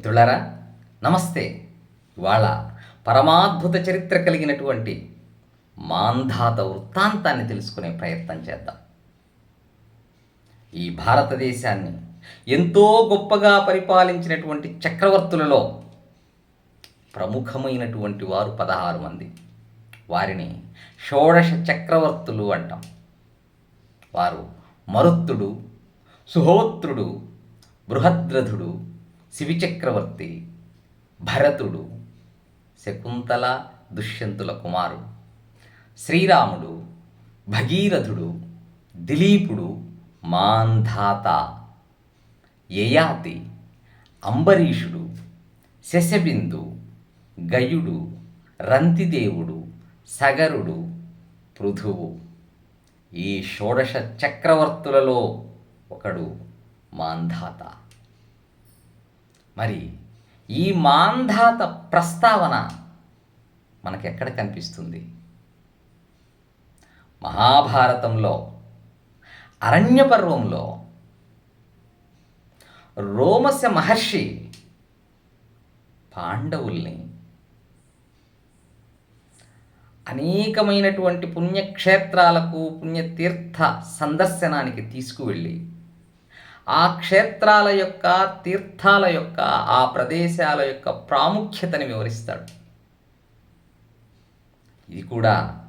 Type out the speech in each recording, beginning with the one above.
మిత్రులారా నమస్తే. ఇవాళ పరమాద్భుత చరిత్ర కలిగినటువంటి మాంధాత వృత్తాంతాన్ని తెలుసుకునే ప్రయత్నం చేద్దాం. ఈ భారతదేశాన్ని ఎంతో గొప్పగా పరిపాలించినటువంటి చక్రవర్తులలో ప్రముఖమైనటువంటి వారు పదహారు మంది. వారిని షోడశ చక్రవర్తులు అంటాం. వారు మరుత్తుడు సుహోత్రుడు బృహద్రథుడు శివిచక్రవర్తి భరతుడు శకుంతల దుష్యంతుల కుమారుడు శ్రీరాముడు భగీరథుడు దిలీపుడు మాంధాత యయాతి అంబరీషుడు శశబిందు గయుడు రంతిదేవుడు సగరుడు పృథువు. ఈ షోడశ చక్రవర్తులలో ఒకడు మాంధాత. మరి ఈ మాంధాత ప్రస్తావన మనకెక్కడ కనిపిస్తుంది? మహాభారతంలో అరణ్య పర్వంలో రోమస్య మహర్షి పాండవుల్ని అనేకమైనటువంటి పుణ్యక్షేత్రాలకు పుణ్యతీర్థ సందర్శనానికి తీసుకువెళ్ళి ఆ క్షేత్రాల యొక్క తీర్థాల యొక్క ఆ ప్రదేశాల యొక్క ప్రాముఖ్యతని వివరిస్తాడు. ఇది కూడా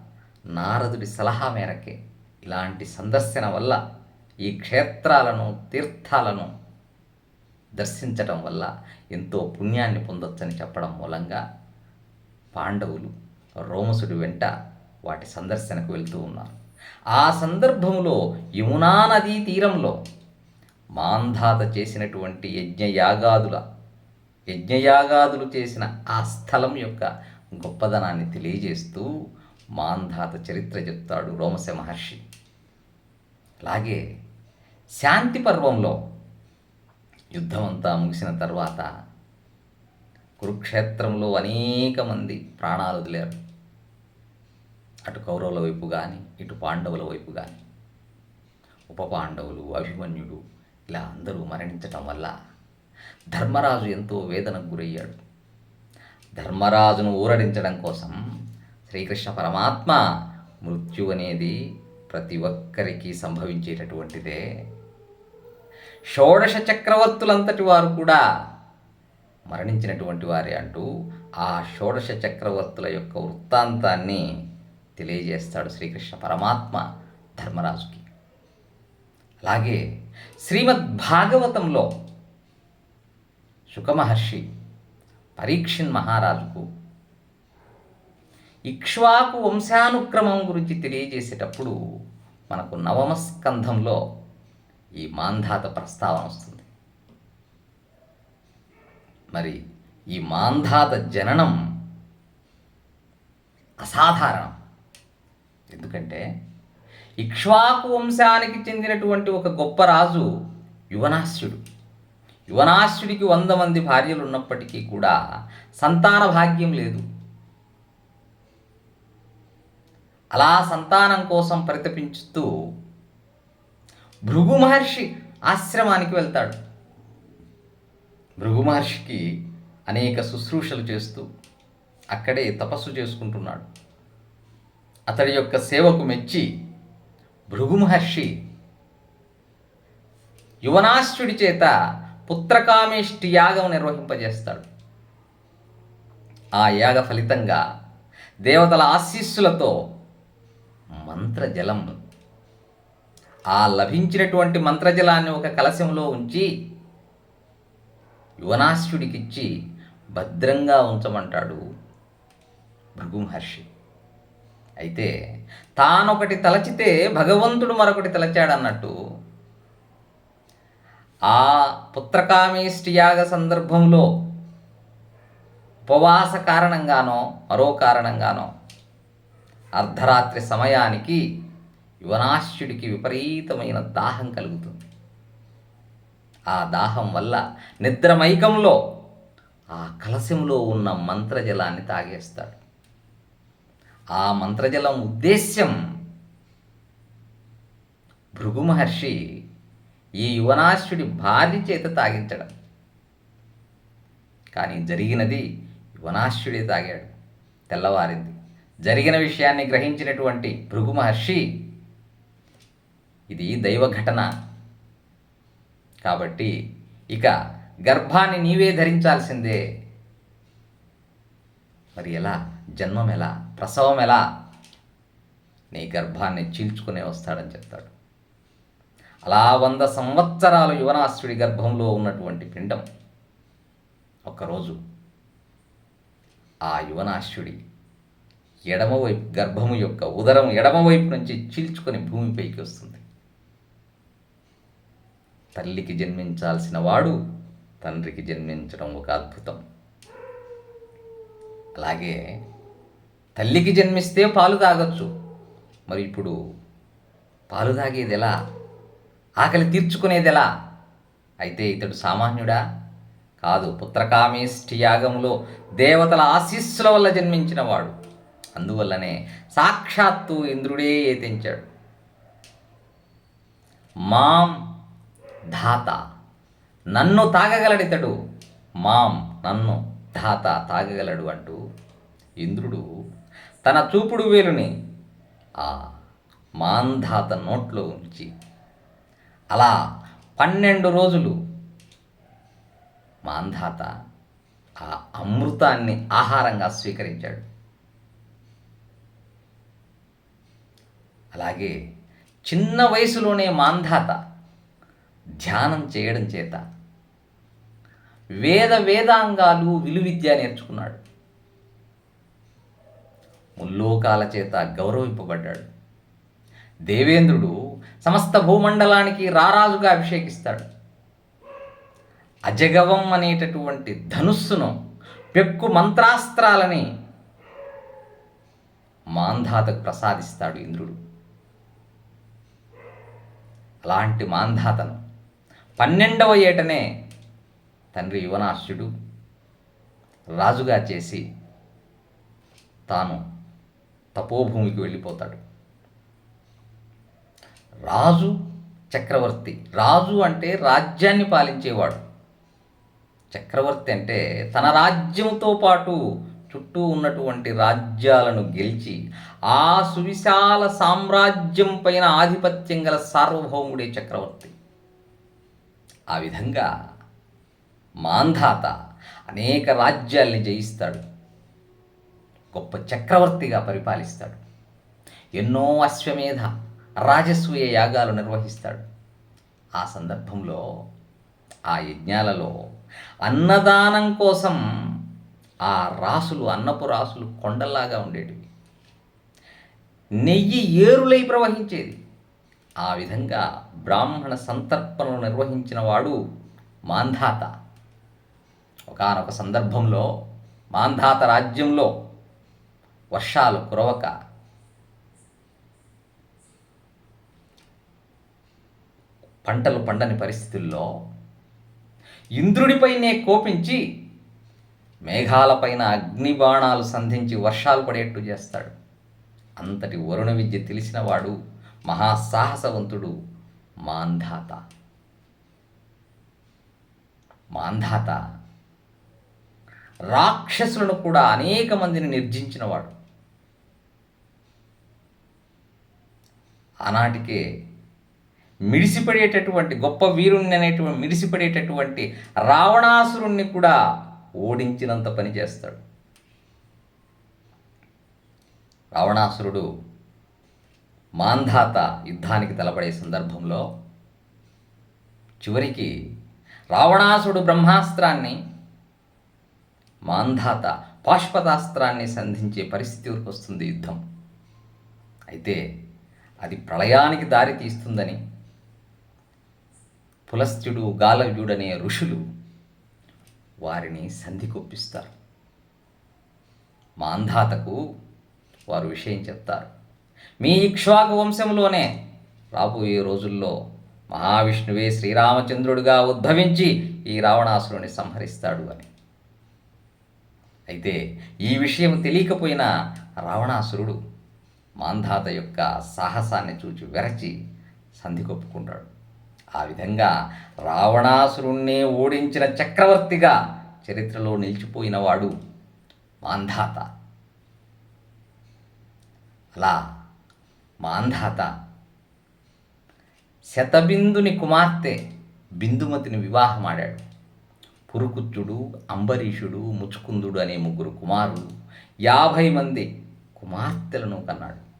నారదుడి సలహా మేరకే. ఇలాంటి సందర్శన వల్ల ఈ క్షేత్రాలను తీర్థాలను దర్శించటం వల్ల ఎంతో పుణ్యాన్ని పొందొచ్చని చెప్పడం మూలంగా పాండవులు రోమసుడి వెంట వాటి సందర్శనకు వెళ్తూ ఉన్నారు. ఆ సందర్భంలో యమునా నదీ తీరంలో మాంధాత చేసినటువంటి యజ్ఞయాగాదుల యజ్ఞయాగాదులు చేసిన ఆ స్థలం యొక్క గొప్పదనాన్ని తెలియజేస్తూ మాంధాత చరిత్ర చెప్తాడు రోమశ మహర్షి. అలాగే శాంతి పర్వంలో యుద్ధం అంతా ముగిసిన తర్వాత కురుక్షేత్రంలో అనేక మంది ప్రాణాలు వదిలేరు. అటు కౌరవుల వైపు కానీ ఇటు పాండవుల వైపు కానీ ఉప పాండవులు అభిమన్యుడు ఇలా అందరూ మరణించటం వల్ల ధర్మరాజు ఎంతో వేదనకు గురయ్యాడు. ధర్మరాజును ఊరడించడం కోసం శ్రీకృష్ణ పరమాత్మ మృత్యు అనేది ప్రతి ఒక్కరికి సంభవించేటటువంటిదే. షోడశ చక్రవర్తులంతటి వారు కూడా మరణించినటువంటి వారే అంటూ ఆ షోడశ చక్రవర్తుల యొక్క వృత్తాంతాన్ని తెలియజేస్తాడు శ్రీకృష్ణ పరమాత్మ ధర్మరాజుకి. అలాగే శ్రీమద్ భాగవతంలో శుకమహర్షి పరీక్షిన్ మహారాజుకు ఇక్ష్వాకు వంశానుక్రమం గురించి తెలియజేసేటప్పుడు మనకు నవమ స్కంధంలో ఈ మాంధాత ప్రస్తావన వస్తుంది. మరి ఈ మాంధాత జననం అసాధారణం. ఎందుకంటే ఇక్ష్వాకు వంశానికి చెందినటువంటి ఒక గొప్ప రాజు యువనాశ్యుడు. యువనాశ్యుడికి వంద మంది భార్యలు ఉన్నప్పటికీ కూడా సంతాన భాగ్యం లేదు. అలా సంతానం కోసం పరితపించుతూ భృగు మహర్షి ఆశ్రమానికి వెళ్తాడు. భృగు మహర్షికి అనేక శుశ్రూషలు చేస్తూ అక్కడే తపస్సు చేసుకుంటున్నాడు. అతడి యొక్క సేవకు మెచ్చి భృగు మహర్షి యువనాశ్యుడి చేత పుత్రకామేష్టి యాగం నిర్వహింపజేస్తాడు. ఆ యాగ ఫలితంగా దేవతల ఆశీస్సులతో మంత్రజలం ఆ లభించినటువంటి మంత్రజలాన్ని ఒక కలశంలో ఉంచి యువనాశ్యుడికిచ్చి భద్రంగా ఉంచమంటాడు భృగు మహర్షి అయితే తానొకటి తలచితే భగవంతుడు మరొకటి తలచాడన్నట్టు. ఆ పుత్రకామేష్టియాగ సందర్భంలో ఉపవాస కారణంగానో మరో కారణంగానో అర్ధరాత్రి సమయానికి యువనాశ్యుడికి విపరీతమైన దాహం కలుగుతుంది. ఆ దాహం వల్ల నిద్రమైకంలో ఆ కలశంలో ఉన్న మంత్రజలాన్ని తాగేస్తాడు. ఆ మంత్రజలం ఉద్దేశ్యం. భృగు మహర్షి ఈ యువనాశ్యుడి భార్య చేత తాగించడం. కానీ జరిగినది యువనాశ్యుడే తాగాడు తెల్లవారింది. జరిగిన విషయాన్ని గ్రహించినటువంటి భృగు మహర్షి ఇది దైవ ఘటన. కాబట్టి ఇక గర్భాన్ని నీవే ధరించాల్సిందే. మరి ఎలా? జన్మం ఎలా? ప్రసవం ఎలా? నీ గర్భాన్ని చీల్చుకునే వస్తాడని చెప్తాడు. అలా వంద సంవత్సరాలు యువనాశ్రుడి గర్భంలో ఉన్నటువంటి పిండం ఒకరోజు ఆ యువనాశ్రుడి ఎడమవైపు గర్భము యొక్క ఉదరం ఎడమవైపు నుంచి చీల్చుకొని భూమిపైకి వస్తుంది. తల్లికి జన్మించాల్సిన వాడు తండ్రికి జన్మించడం ఒక అద్భుతం. అలాగే తల్లికి జన్మిస్తే పాలు తాగొచ్చు. మరి ఇప్పుడు పాలు తాగేది ఎలా ఆకలి తీర్చుకునేది ఎలా అయితే ఇతడు సామాన్యుడా? కాదు పుత్రకామేష్టి యాగంలో దేవతల ఆశీస్సుల వల్ల జన్మించినవాడు. అందువల్లనే సాక్షాత్తు ఇంద్రుడే ఏతించాడు మాం ధాత. నన్ను తాగగలడితడు. మాం నన్ను ధాత తాగగలడు అంటూ ఇంద్రుడు తన చూపుడు వేలుని ఆ మాంధాత నోట్లో ఉంచి అలా పన్నెండు రోజులు మాంధాత ఆ అమృతాన్ని ఆహారంగా స్వీకరించాడు. అలాగే చిన్న వయసులోనే మాంధాత ధ్యానం చేయడం చేత వేద వేదాంగాలు విలువిద్య నేర్చుకున్నాడు. ముల్లోకాల చేత గౌరవింపబడ్డాడు. దేవేంద్రుడు సమస్త భూమండలానికి రారాజుగా అభిషేకిస్తాడు. అజగవం అనేటటువంటి ధనుస్సును పెక్కు మంత్రాస్త్రాలని మాంధాతకు ప్రసాదిస్తాడు ఇంద్రుడు. అలాంటి మాంధాతను పన్నెండవ ఏటనే తండ్రి యువనాశ్యుడు రాజుగా చేసి తాను తపోభూమికి వెళ్ళిపోతాడు. రాజు చక్రవర్తి. రాజు అంటే రాజ్యాన్ని పాలించేవాడు. చక్రవర్తి అంటే తన రాజ్యంతో పాటు చుట్టూ ఉన్నటువంటి రాజ్యాలను గెలిచి ఆ సువిశాల సామ్రాజ్యం పైన ఆధిపత్యం గల సార్వభౌముడే చక్రవర్తి. ఆ విధంగా మాంధాత అనేక రాజ్యాల్ని జయిస్తాడు. గొప్ప చక్రవర్తిగా పరిపాలిస్తాడు. ఎన్నో అశ్వమేధ రాజసూయ యాగాలు నిర్వహిస్తాడు. ఆ సందర్భంలో ఆ యజ్ఞాలలో అన్నదానం కోసం ఆ రాసులు అన్నపు రాసులు కొండల్లాగా ఉండేటివి. నెయ్యి ఏరులై ప్రవహించేది. ఆ విధంగా బ్రాహ్మణ సంతర్పణలు నిర్వహించిన వాడు మాంధాత. ఒకనొక సందర్భంలో మాంధాత రాజ్యంలో వర్షాలు కురవక. పంటలు పండని పరిస్థితుల్లో ఇంద్రుడిపైనే కోపించి మేఘాలపైన అగ్నిబాణాలు సంధించి వర్షాలు పడేట్టు చేస్తాడు. అంతటి వరుణ విద్య తెలిసినవాడు మహాసాహసవంతుడు మాంధాత. మాంధాత రాక్షసులను కూడా అనేక మందిని నిర్జించినవాడు. ఆనాటికే మిడిసిపడేటటువంటి గొప్ప వీరుణ్ణి అనేటువంటి మిడిసిపడేటటువంటి రావణాసురుణ్ణి కూడా ఓడించినంత పని చేస్తాడు. రావణాసురుడు మాంధాత యుద్ధానికి తలపడే సందర్భంలో చివరికి రావణాసుడు బ్రహ్మాస్త్రాన్ని మాంధాత పాశ్పతాస్త్రాన్ని సంధించే పరిస్థితి వరకు వస్తుంది యుద్ధం. అయితే అది ప్రళయానికి దారి తీస్తుందని పులస్త్యుడు గాలవ్యుడనే ఋషులు వారిని సంధికొప్పిస్తారు. మాంధాతకు వారు విషయం చెప్తారు. మీ ఇక్ష్వాకు వంశంలోనే రాబోయే రోజుల్లో మహావిష్ణువే శ్రీరామచంద్రుడిగా ఉద్భవించి ఈ రావణాసురుని సంహరిస్తాడు అని. అయితే ఈ విషయం తెలియకపోయినా రావణాసురుడు మాంధాత యొక్క సాహసాన్ని చూచి వెరచి సంధి కొప్పుకుంటాడు. ఆ విధంగా రావణాసురుణ్ణి ఓడించిన చక్రవర్తిగా చరిత్రలో నిలిచిపోయినవాడు మాంధాత. అలా మాంధాత శతబిందుని కుమార్తె బిందుమతిని వివాహమాడాడు. పురుకుచ్చుడు అంబరీషుడు ముచుకుందుడు అనే ముగ్గురు కుమారులు యాభై మంది కుమార్తెలను కన్నాడు.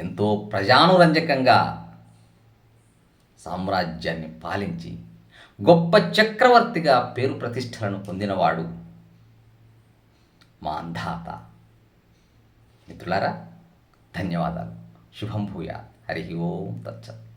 ఎంతో ప్రజానురంజకంగా సామ్రాజ్యాన్ని పాలించి గొప్ప చక్రవర్తిగా పేరు ప్రతిష్టలను పొందినవాడు మాంధాత మిత్రులారా ధన్యవాదాలు. శుభం భూయా హరి ఓం తచ్చత్